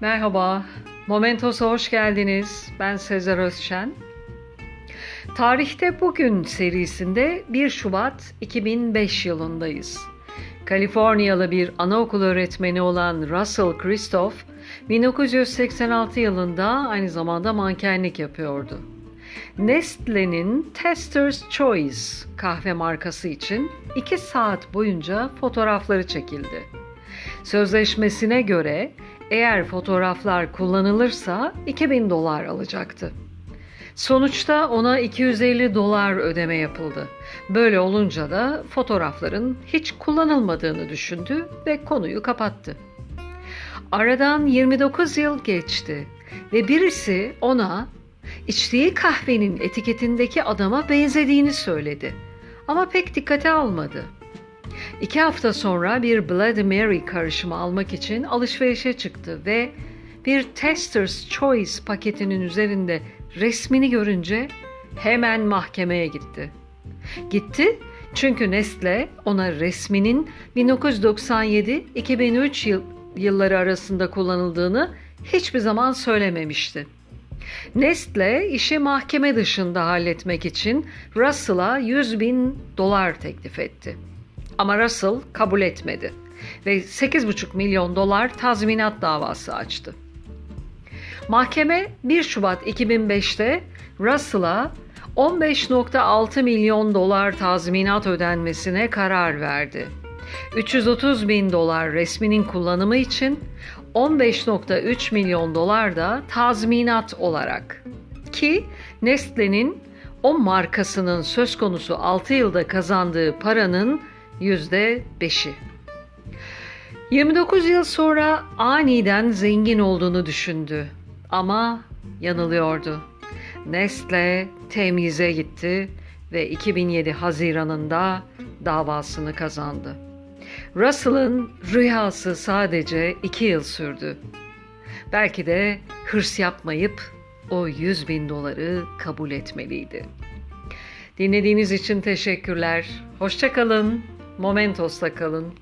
Merhaba, Momentos'a hoş geldiniz. Ben Sezer Özşen. Tarihte Bugün serisinde 1 Şubat 2005 yılındayız. Kaliforniyalı bir anaokul öğretmeni olan Russell Christoph, 1986 yılında aynı zamanda mankenlik yapıyordu. Nestle'nin Tester's Choice kahve markası için 2 saat boyunca fotoğrafları çekildi. Sözleşmesine göre eğer fotoğraflar kullanılırsa 2000 dolar alacaktı. Sonuçta ona 250 dolar ödeme yapıldı. Böyle olunca da fotoğrafların hiç kullanılmadığını düşündü ve konuyu kapattı. Aradan 29 yıl geçti ve birisi ona içtiği kahvenin etiketindeki adama benzediğini söyledi. Ama pek dikkate almadı. İki hafta sonra bir Bloody Mary karışımı almak için alışverişe çıktı ve bir Tester's Choice paketinin üzerinde resmini görünce hemen mahkemeye gitti. Gitti çünkü Nestle ona resminin 1997-2003 yıl, yılları arasında kullanıldığını hiçbir zaman söylememişti. Nestle işi mahkeme dışında halletmek için Russell'a 100 bin dolar teklif etti. Ama Russell kabul etmedi ve 8,5 milyon dolar tazminat davası açtı. Mahkeme 1 Şubat 2005'te Russell'a 15.6 milyon dolar tazminat ödenmesine karar verdi. 330 bin dolar resminin kullanımı için 15.3 milyon dolar da tazminat olarak ki Nestle'nin o markasının söz konusu 6 yılda kazandığı paranın yüzde beşi. 29 yıl sonra aniden zengin olduğunu düşündü ama yanılıyordu. Nestle temize gitti ve 2007 Haziran'ında davasını kazandı. Russell'ın rüyası sadece iki yıl sürdü. Belki de hırs yapmayıp o 100 bin doları kabul etmeliydi. Dinlediğiniz için teşekkürler. Hoşçakalın. Momentos'ta kalın.